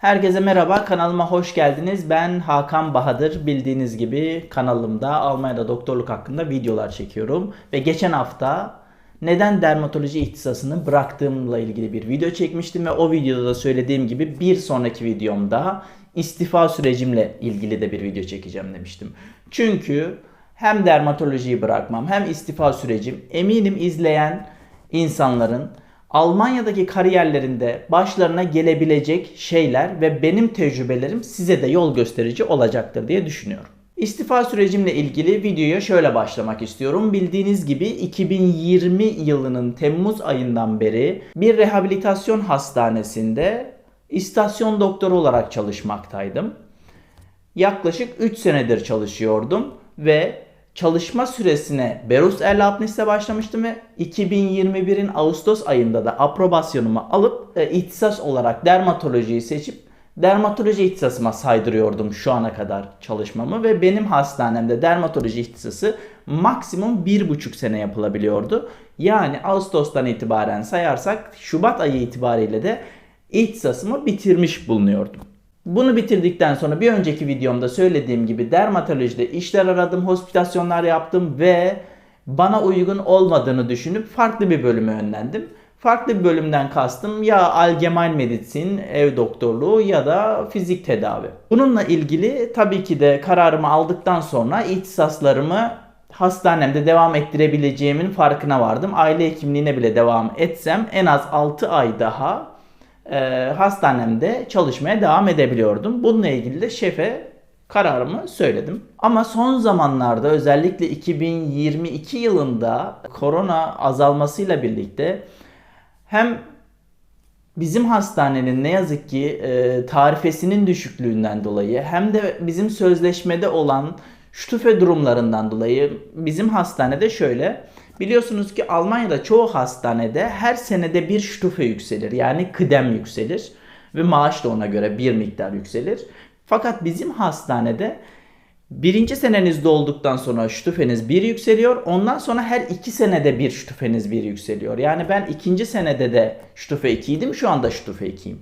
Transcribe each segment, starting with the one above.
Herkese merhaba, kanalıma hoş geldiniz. Ben Hakan Bahadır. Bildiğiniz gibi kanalımda Almanya'da doktorluk hakkında videolar çekiyorum. Ve geçen hafta neden dermatoloji ihtisasını bıraktığımla ilgili bir video çekmiştim. Ve o videoda da söylediğim gibi bir sonraki videomda istifa sürecimle ilgili de bir video çekeceğim demiştim. Çünkü hem dermatolojiyi bırakmam hem istifa sürecim eminim izleyen insanların Almanya'daki kariyerlerinde başlarına gelebilecek şeyler ve benim tecrübelerim size de yol gösterici olacaktır diye düşünüyorum. İstifa sürecimle ilgili videoya şöyle başlamak istiyorum. Bildiğiniz gibi 2020 yılının Temmuz ayından beri bir rehabilitasyon hastanesinde istasyon doktoru olarak çalışmaktaydım. Yaklaşık 3 senedir çalışıyordum ve çalışma süresine Berus Erlaubnis'le başlamıştım ve 2021'in Ağustos ayında da aprobasyonumu alıp e, ihtisas olarak dermatolojiyi seçip dermatoloji ihtisasıma saydırıyordum şu ana kadar çalışmamı ve benim hastanemde dermatoloji ihtisası maksimum bir buçuk sene yapılabiliyordu. Yani Ağustos'tan itibaren sayarsak Şubat ayı itibariyle de ihtisasımı bitirmiş bulunuyordum. Bunu bitirdikten sonra bir önceki videomda söylediğim gibi dermatolojide işler aradım, hospitasyonlar yaptım ve bana uygun olmadığını düşünüp farklı bir bölüme yönlendim. Farklı bir bölümden kastım ya algemein medicin, ev doktorluğu ya da fizik tedavi. Bununla ilgili tabii ki de kararımı aldıktan sonra ihtisaslarımı hastanemde devam ettirebileceğimin farkına vardım. Aile hekimliğine bile devam etsem en az 6 ay daha e, hastanemde çalışmaya devam edebiliyordum. Bununla ilgili de şefe kararımı söyledim. Ama son zamanlarda özellikle 2022 yılında korona azalmasıyla birlikte hem bizim hastanenin ne yazık ki e, tarifesinin düşüklüğünden dolayı hem de bizim sözleşmede olan ştufe durumlarından dolayı bizim hastanede şöyle Biliyorsunuz ki Almanya'da çoğu hastanede her senede bir ştufe yükselir. Yani kıdem yükselir. Ve maaş da ona göre bir miktar yükselir. Fakat bizim hastanede birinci seneniz dolduktan sonra ştufeniz bir yükseliyor. Ondan sonra her iki senede bir ştufeniz bir yükseliyor. Yani ben ikinci senede de ştufe 2 idim. Şu anda ştufe 2'yim.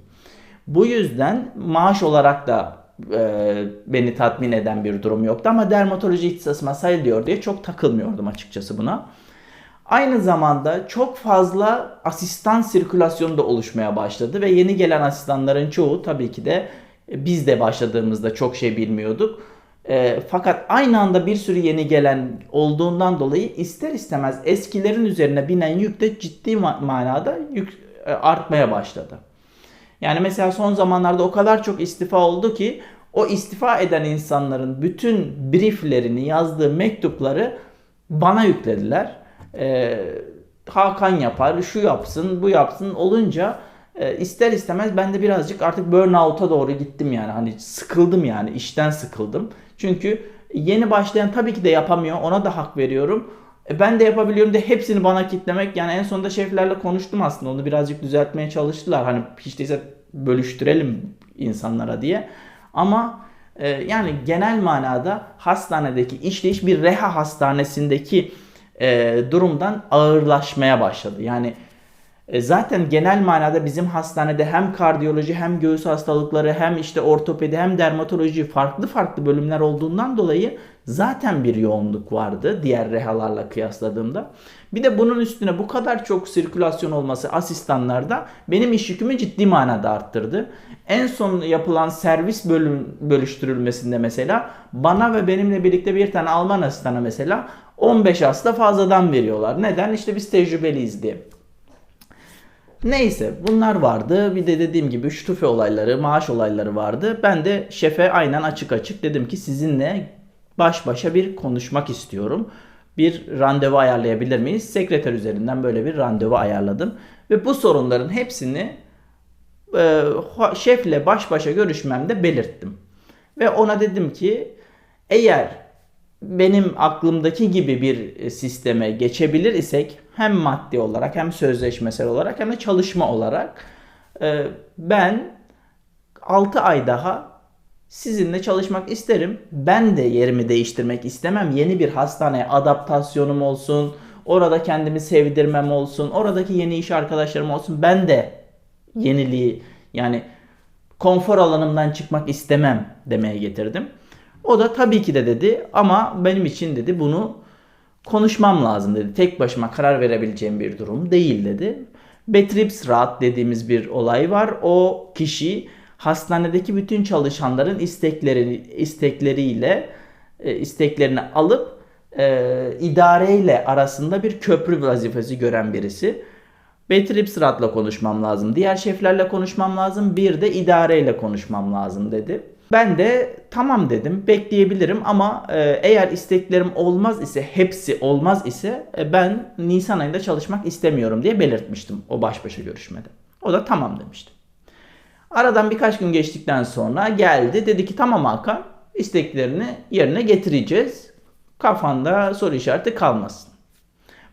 Bu yüzden maaş olarak da e, beni tatmin eden bir durum yoktu. Ama dermatoloji ihtisasıma sayılıyor diye çok takılmıyordum açıkçası buna. Aynı zamanda çok fazla asistan sirkülasyonu da oluşmaya başladı ve yeni gelen asistanların çoğu tabii ki de e, biz de başladığımızda çok şey bilmiyorduk. E, fakat aynı anda bir sürü yeni gelen olduğundan dolayı ister istemez eskilerin üzerine binen yük de ciddi manada yük e, artmaya başladı. Yani mesela son zamanlarda o kadar çok istifa oldu ki o istifa eden insanların bütün brieflerini yazdığı mektupları bana yüklediler e, Hakan yapar, şu yapsın, bu yapsın olunca e, ister istemez ben de birazcık artık burnout'a doğru gittim yani. Hani sıkıldım yani, işten sıkıldım. Çünkü yeni başlayan tabii ki de yapamıyor. Ona da hak veriyorum. E, ben de yapabiliyorum de hepsini bana kitlemek yani en sonunda şeflerle konuştum aslında. Onu birazcık düzeltmeye çalıştılar. Hani hiç değilse bölüştürelim insanlara diye. Ama e, yani genel manada hastanedeki işleyiş bir reha hastanesindeki e, durumdan ağırlaşmaya başladı. Yani e, zaten genel manada bizim hastanede hem kardiyoloji hem göğüs hastalıkları hem işte ortopedi hem dermatoloji farklı farklı bölümler olduğundan dolayı zaten bir yoğunluk vardı diğer rehalarla kıyasladığımda. Bir de bunun üstüne bu kadar çok sirkülasyon olması asistanlarda benim iş yükümü ciddi manada arttırdı. En son yapılan servis bölüm bölüştürülmesinde mesela bana ve benimle birlikte bir tane Alman asistana mesela 15 hasta fazladan veriyorlar. Neden? İşte biz tecrübeliyiz diye. Neyse bunlar vardı. Bir de dediğim gibi ştufe olayları, maaş olayları vardı. Ben de şefe aynen açık açık dedim ki sizinle baş başa bir konuşmak istiyorum. Bir randevu ayarlayabilir miyiz? Sekreter üzerinden böyle bir randevu ayarladım. Ve bu sorunların hepsini şefle baş başa görüşmemde belirttim. Ve ona dedim ki eğer benim aklımdaki gibi bir e, sisteme geçebilir isek hem maddi olarak hem sözleşmesel olarak hem de çalışma olarak e, ben 6 ay daha sizinle çalışmak isterim. Ben de yerimi değiştirmek istemem. Yeni bir hastaneye adaptasyonum olsun. Orada kendimi sevdirmem olsun. Oradaki yeni iş arkadaşlarım olsun. Ben de yeniliği yani konfor alanımdan çıkmak istemem demeye getirdim. O da tabii ki de dedi ama benim için dedi bunu konuşmam lazım dedi. Tek başıma karar verebileceğim bir durum değil dedi. Betriebsrat dediğimiz bir olay var. O kişi hastanedeki bütün çalışanların istekleri istekleriyle e, isteklerini alıp e, idareyle arasında bir köprü vazifesi gören birisi. Betriebsrat'la konuşmam lazım. Diğer şeflerle konuşmam lazım. Bir de idareyle konuşmam lazım dedi. Ben de tamam dedim bekleyebilirim ama e, eğer isteklerim olmaz ise hepsi olmaz ise e, ben Nisan ayında çalışmak istemiyorum diye belirtmiştim o baş başa görüşmede. O da tamam demişti. Aradan birkaç gün geçtikten sonra geldi dedi ki tamam Hakan isteklerini yerine getireceğiz. Kafanda soru işareti kalmasın.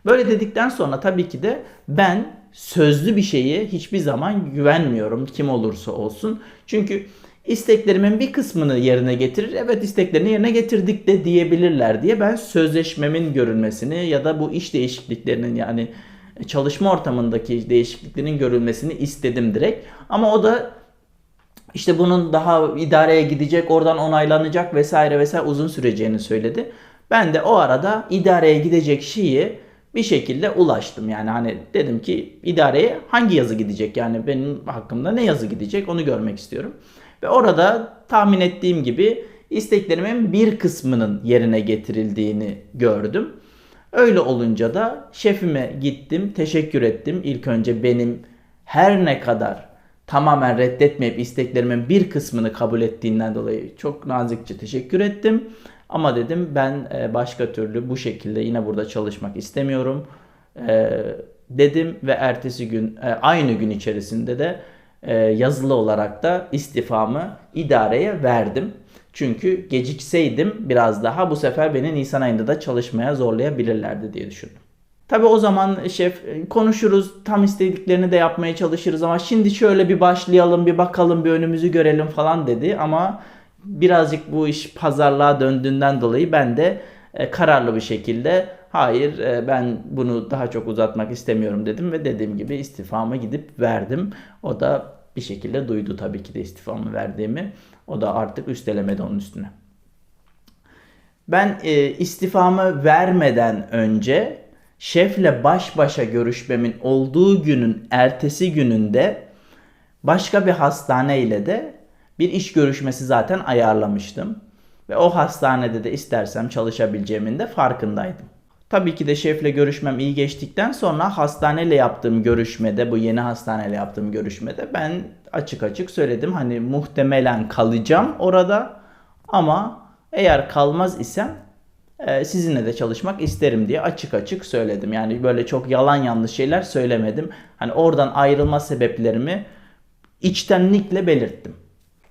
Böyle dedikten sonra tabii ki de ben sözlü bir şeye hiçbir zaman güvenmiyorum kim olursa olsun. Çünkü isteklerimin bir kısmını yerine getirir. Evet isteklerini yerine getirdik de diyebilirler diye ben sözleşmemin görülmesini ya da bu iş değişikliklerinin yani çalışma ortamındaki değişikliklerin görülmesini istedim direkt. Ama o da işte bunun daha idareye gidecek, oradan onaylanacak vesaire vesaire uzun süreceğini söyledi. Ben de o arada idareye gidecek şeyi bir şekilde ulaştım. Yani hani dedim ki idareye hangi yazı gidecek? Yani benim hakkımda ne yazı gidecek onu görmek istiyorum. Ve orada tahmin ettiğim gibi isteklerimin bir kısmının yerine getirildiğini gördüm. Öyle olunca da şefime gittim, teşekkür ettim. İlk önce benim her ne kadar tamamen reddetmeyip isteklerimin bir kısmını kabul ettiğinden dolayı çok nazikçe teşekkür ettim. Ama dedim ben e, başka türlü bu şekilde yine burada çalışmak istemiyorum e, dedim ve ertesi gün e, aynı gün içerisinde de yazılı olarak da istifamı idareye verdim. Çünkü gecikseydim biraz daha bu sefer beni Nisan ayında da çalışmaya zorlayabilirlerdi diye düşündüm. Tabi o zaman şef konuşuruz tam istediklerini de yapmaya çalışırız ama şimdi şöyle bir başlayalım bir bakalım bir önümüzü görelim falan dedi ama birazcık bu iş pazarlığa döndüğünden dolayı ben de e, kararlı bir şekilde hayır e, ben bunu daha çok uzatmak istemiyorum dedim ve dediğim gibi istifamı gidip verdim. O da bir şekilde duydu tabii ki de istifamı verdiğimi. O da artık üstelemedi onun üstüne. Ben e, istifamı vermeden önce şefle baş başa görüşmemin olduğu günün ertesi gününde başka bir hastane ile de bir iş görüşmesi zaten ayarlamıştım. Ve o hastanede de istersem çalışabileceğimin de farkındaydım. Tabii ki de şefle görüşmem iyi geçtikten sonra hastaneyle yaptığım görüşmede, bu yeni hastaneyle yaptığım görüşmede ben açık açık söyledim. Hani muhtemelen kalacağım orada ama eğer kalmaz isem e, sizinle de çalışmak isterim diye açık açık söyledim. Yani böyle çok yalan yanlış şeyler söylemedim. Hani oradan ayrılma sebeplerimi içtenlikle belirttim.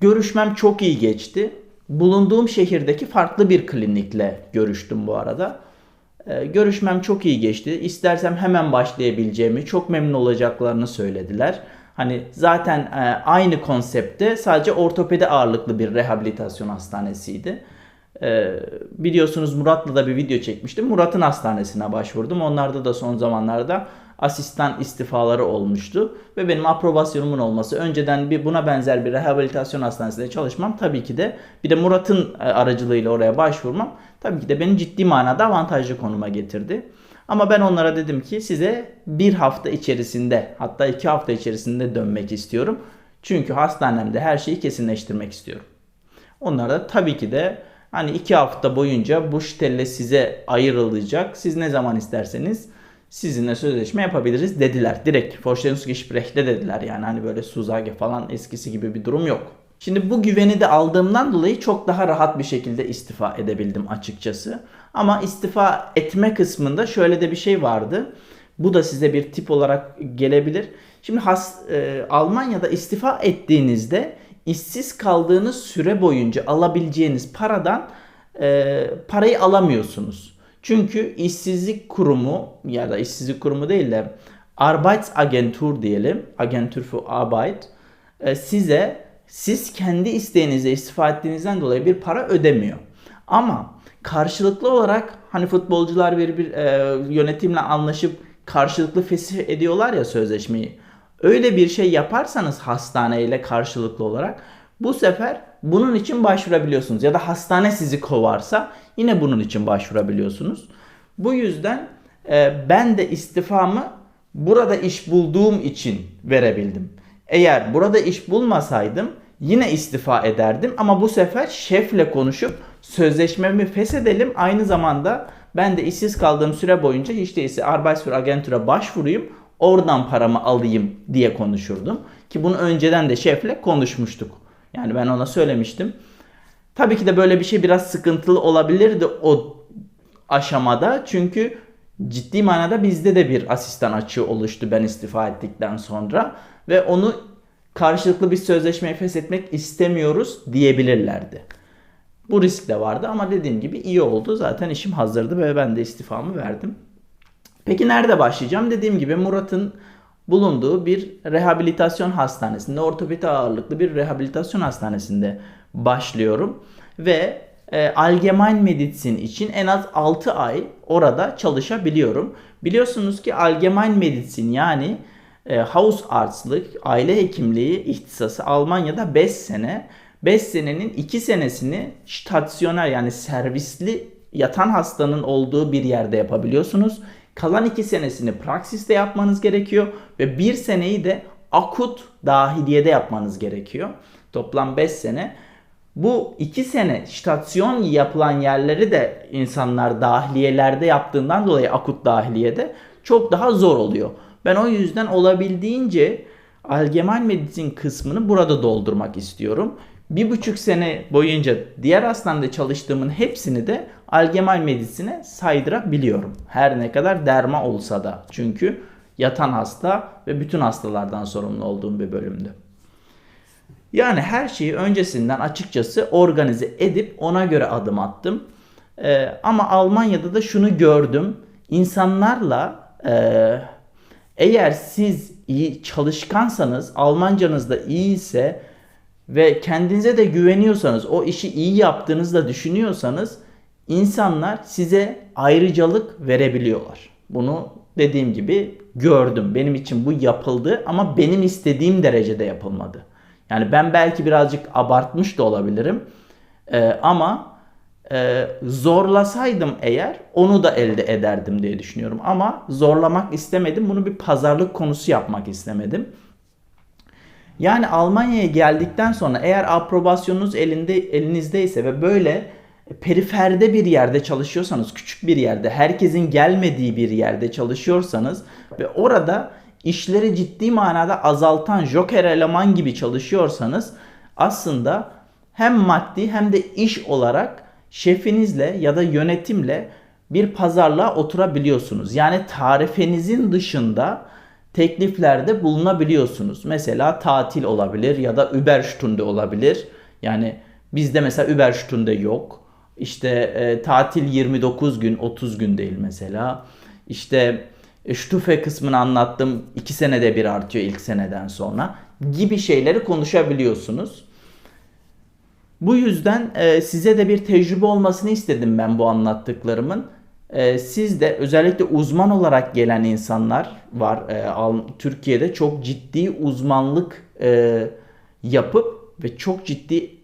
Görüşmem çok iyi geçti. Bulunduğum şehirdeki farklı bir klinikle görüştüm bu arada. Ee, görüşmem çok iyi geçti. İstersem hemen başlayabileceğimi, çok memnun olacaklarını söylediler. Hani zaten e, aynı konsepte sadece ortopedi ağırlıklı bir rehabilitasyon hastanesiydi. Ee, biliyorsunuz Murat'la da bir video çekmiştim. Murat'ın hastanesine başvurdum. Onlarda da son zamanlarda asistan istifaları olmuştu. Ve benim aprobasyonumun olması önceden bir buna benzer bir rehabilitasyon hastanesinde çalışmam tabii ki de bir de Murat'ın e, aracılığıyla oraya başvurmam tabii ki de beni ciddi manada avantajlı konuma getirdi. Ama ben onlara dedim ki size bir hafta içerisinde hatta iki hafta içerisinde dönmek istiyorum. Çünkü hastanemde her şeyi kesinleştirmek istiyorum. Onlar da tabii ki de hani iki hafta boyunca bu ştelle size ayrılacak. Siz ne zaman isterseniz sizinle sözleşme yapabiliriz dediler. Direkt Vorstellungsgespräch'te dediler yani hani böyle Suzage falan eskisi gibi bir durum yok. Şimdi bu güveni de aldığımdan dolayı çok daha rahat bir şekilde istifa edebildim açıkçası. Ama istifa etme kısmında şöyle de bir şey vardı. Bu da size bir tip olarak gelebilir. Şimdi has, e, Almanya'da istifa ettiğinizde işsiz kaldığınız süre boyunca alabileceğiniz paradan e, parayı alamıyorsunuz. Çünkü işsizlik kurumu ya da işsizlik kurumu değil de Arbeitsagentur diyelim. Agentur für Arbeit e, size siz kendi isteğinizle istifa ettiğinizden dolayı bir para ödemiyor. Ama karşılıklı olarak hani futbolcular bir, bir e, yönetimle anlaşıp karşılıklı fesih ediyorlar ya sözleşmeyi. Öyle bir şey yaparsanız hastaneyle karşılıklı olarak bu sefer bunun için başvurabiliyorsunuz. Ya da hastane sizi kovarsa yine bunun için başvurabiliyorsunuz. Bu yüzden e, ben de istifamı burada iş bulduğum için verebildim. Eğer burada iş bulmasaydım yine istifa ederdim ama bu sefer şefle konuşup sözleşmemi feshedelim. Aynı zamanda ben de işsiz kaldığım süre boyunca hiç değilse Arbeitsferagentur'a başvurayım. Oradan paramı alayım diye konuşurdum. Ki bunu önceden de şefle konuşmuştuk. Yani ben ona söylemiştim. Tabii ki de böyle bir şey biraz sıkıntılı olabilirdi o aşamada. Çünkü ciddi manada bizde de bir asistan açığı oluştu ben istifa ettikten sonra. Ve onu karşılıklı bir sözleşmeyi feshetmek istemiyoruz diyebilirlerdi. Bu risk de vardı ama dediğim gibi iyi oldu. Zaten işim hazırdı ve ben de istifamı verdim. Peki nerede başlayacağım? Dediğim gibi Murat'ın bulunduğu bir rehabilitasyon hastanesinde, ortopedi ağırlıklı bir rehabilitasyon hastanesinde başlıyorum. Ve e, Allgemein Medizin için en az 6 ay orada çalışabiliyorum. Biliyorsunuz ki Allgemein Medizin yani e, Hausarztlık, aile hekimliği ihtisası Almanya'da 5 sene. 5 senenin 2 senesini stasyonel yani servisli yatan hastanın olduğu bir yerde yapabiliyorsunuz. Kalan 2 senesini praksiste yapmanız gerekiyor ve 1 seneyi de akut dahiliyede yapmanız gerekiyor. Toplam 5 sene. Bu 2 sene stasyon yapılan yerleri de insanlar dahiliyelerde yaptığından dolayı akut dahiliyede çok daha zor oluyor. Ben o yüzden olabildiğince Allgemein Medizin kısmını burada doldurmak istiyorum. Bir buçuk sene boyunca diğer hastanede çalıştığımın hepsini de Allgemein Medizin'e saydırabiliyorum. Her ne kadar derma olsa da. Çünkü yatan hasta ve bütün hastalardan sorumlu olduğum bir bölümdü. Yani her şeyi öncesinden açıkçası organize edip ona göre adım attım. Ee, ama Almanya'da da şunu gördüm. İnsanlarla e, eğer siz iyi çalışkansanız, Almancanız da iyi ise ve kendinize de güveniyorsanız, o işi iyi yaptığınızı da düşünüyorsanız insanlar size ayrıcalık verebiliyorlar. Bunu dediğim gibi gördüm. Benim için bu yapıldı ama benim istediğim derecede yapılmadı. Yani ben belki birazcık abartmış da olabilirim. Ee, ama e, zorlasaydım eğer onu da elde ederdim diye düşünüyorum. Ama zorlamak istemedim. Bunu bir pazarlık konusu yapmak istemedim. Yani Almanya'ya geldikten sonra eğer aprobasyonunuz elinde elinizdeyse ve böyle periferde bir yerde çalışıyorsanız, küçük bir yerde, herkesin gelmediği bir yerde çalışıyorsanız ve orada işleri ciddi manada azaltan joker eleman gibi çalışıyorsanız aslında hem maddi hem de iş olarak şefinizle ya da yönetimle bir pazarlığa oturabiliyorsunuz. Yani tarifenizin dışında tekliflerde bulunabiliyorsunuz. Mesela tatil olabilir ya da Überstunde olabilir. Yani bizde mesela Überstunde yok. İşte e, tatil 29 gün 30 gün değil mesela. İşte e, Stufe kısmını anlattım. 2 senede bir artıyor ilk seneden sonra gibi şeyleri konuşabiliyorsunuz. Bu yüzden e, size de bir tecrübe olmasını istedim ben bu anlattıklarımın. E, siz de özellikle uzman olarak gelen insanlar var e, Türkiye'de çok ciddi uzmanlık e, yapıp ve çok ciddi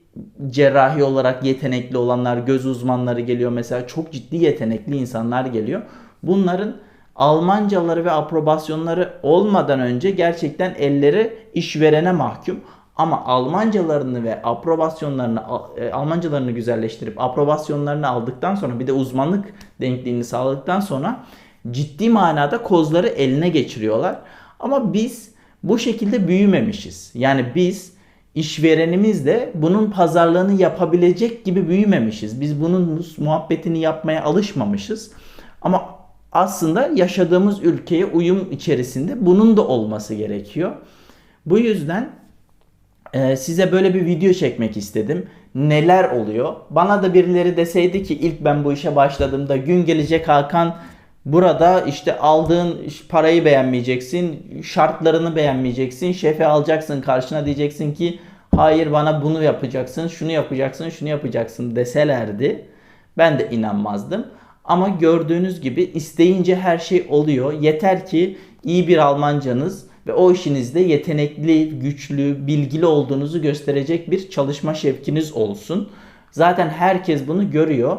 cerrahi olarak yetenekli olanlar, göz uzmanları geliyor mesela çok ciddi yetenekli insanlar geliyor. Bunların Almancaları ve aprobasyonları olmadan önce gerçekten elleri işverene mahkum. Ama Almancalarını ve aprobasyonlarını e, Almancalarını güzelleştirip aprobasyonlarını aldıktan sonra bir de uzmanlık denkliğini sağladıktan sonra ciddi manada kozları eline geçiriyorlar. Ama biz bu şekilde büyümemişiz. Yani biz işverenimiz de bunun pazarlığını yapabilecek gibi büyümemişiz. Biz bunun muhabbetini yapmaya alışmamışız. Ama aslında yaşadığımız ülkeye uyum içerisinde bunun da olması gerekiyor. Bu yüzden e, size böyle bir video çekmek istedim. Neler oluyor? Bana da birileri deseydi ki ilk ben bu işe başladığımda gün gelecek Hakan burada işte aldığın parayı beğenmeyeceksin, şartlarını beğenmeyeceksin, şefe alacaksın karşına diyeceksin ki hayır bana bunu yapacaksın, şunu yapacaksın, şunu yapacaksın deselerdi ben de inanmazdım. Ama gördüğünüz gibi isteyince her şey oluyor. Yeter ki iyi bir Almancanız ve o işinizde yetenekli, güçlü, bilgili olduğunuzu gösterecek bir çalışma şevkiniz olsun. Zaten herkes bunu görüyor.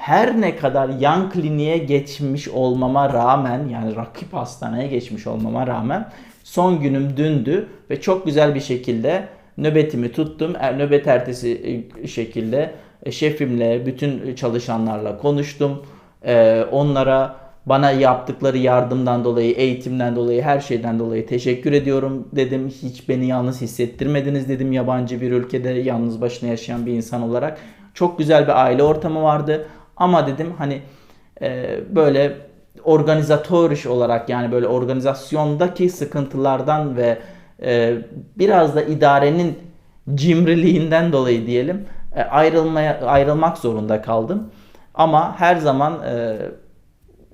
Her ne kadar yan kliniğe geçmiş olmama rağmen yani rakip hastaneye geçmiş olmama rağmen son günüm dündü ve çok güzel bir şekilde nöbetimi tuttum. Er- Nöbet ertesi e, şekilde e, şefimle, bütün çalışanlarla konuştum. Ee, onlara bana yaptıkları yardımdan dolayı, eğitimden dolayı, her şeyden dolayı teşekkür ediyorum dedim. Hiç beni yalnız hissettirmediniz dedim yabancı bir ülkede yalnız başına yaşayan bir insan olarak. Çok güzel bir aile ortamı vardı. Ama dedim hani e, böyle organizatör iş olarak yani böyle organizasyondaki sıkıntılardan ve e, biraz da idarenin cimriliğinden dolayı diyelim e, ayrılmaya ayrılmak zorunda kaldım. Ama her zaman e,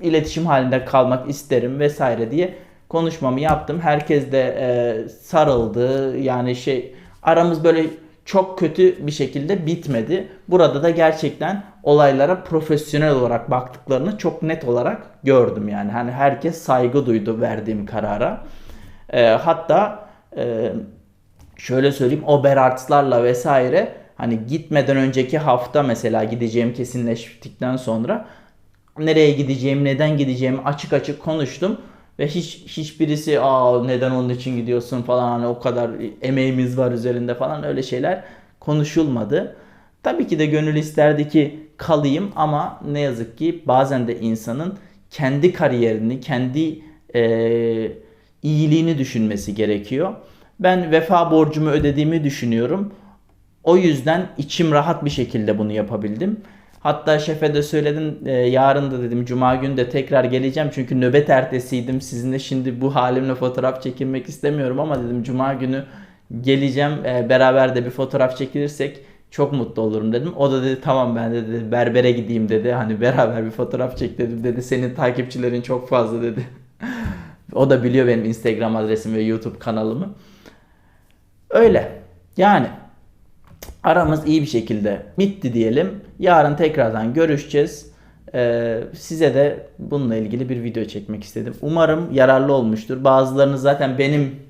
iletişim halinde kalmak isterim vesaire diye konuşmamı yaptım. Herkes de e, sarıldı. Yani şey aramız böyle çok kötü bir şekilde bitmedi. Burada da gerçekten olaylara profesyonel olarak baktıklarını çok net olarak gördüm yani. Hani herkes saygı duydu verdiğim karara. E, hatta e, şöyle söyleyeyim Oberarts'larla vesaire hani gitmeden önceki hafta mesela gideceğim kesinleştikten sonra nereye gideceğim, neden gideceğimi açık açık konuştum ve hiç hiçbirisi aa neden onun için gidiyorsun falan hani o kadar emeğimiz var üzerinde falan öyle şeyler konuşulmadı. Tabii ki de gönül isterdi ki kalayım ama ne yazık ki bazen de insanın kendi kariyerini, kendi eee, iyiliğini düşünmesi gerekiyor. Ben vefa borcumu ödediğimi düşünüyorum. O yüzden içim rahat bir şekilde bunu yapabildim. Hatta şefe de söyledim e, yarın da dedim cuma günü de tekrar geleceğim çünkü nöbet ertesiydim. Sizinle şimdi bu halimle fotoğraf çekilmek istemiyorum ama dedim cuma günü geleceğim e, beraber de bir fotoğraf çekilirsek çok mutlu olurum dedim. O da dedi tamam ben de dedi berbere gideyim dedi. Hani beraber bir fotoğraf çek dedim dedi. Senin takipçilerin çok fazla dedi. o da biliyor benim Instagram adresimi ve YouTube kanalımı. Öyle. Yani aramız iyi bir şekilde bitti diyelim. Yarın tekrardan görüşeceğiz. Ee, size de bununla ilgili bir video çekmek istedim. Umarım yararlı olmuştur. Bazılarınız zaten benim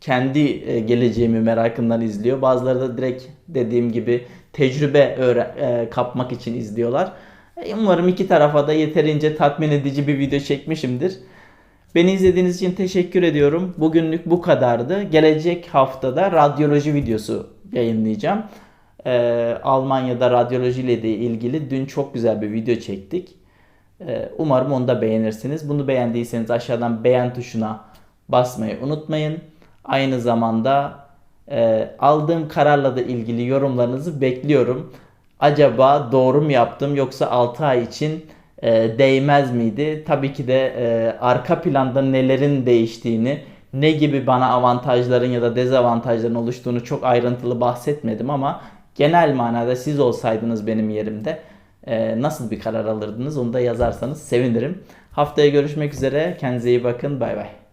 kendi e, geleceğimi merakından izliyor. Bazıları da direkt dediğim gibi tecrübe öğre- e, kapmak için izliyorlar. E, Umarım iki tarafa da yeterince tatmin edici bir video çekmişimdir. Beni izlediğiniz için teşekkür ediyorum. Bugünlük bu kadardı. Gelecek haftada radyoloji videosu yayınlayacağım. Ee, Almanya'da radyoloji ile ilgili dün çok güzel bir video çektik. Ee, umarım onu da beğenirsiniz. Bunu beğendiyseniz aşağıdan beğen tuşuna basmayı unutmayın. Aynı zamanda e, aldığım kararla da ilgili yorumlarınızı bekliyorum. Acaba doğru mu yaptım yoksa 6 ay için e, değmez miydi? Tabii ki de e, arka planda nelerin değiştiğini, ne gibi bana avantajların ya da dezavantajların oluştuğunu çok ayrıntılı bahsetmedim ama genel manada siz olsaydınız benim yerimde e, nasıl bir karar alırdınız onu da yazarsanız sevinirim. Haftaya görüşmek üzere. Kendinize iyi bakın. Bay bay.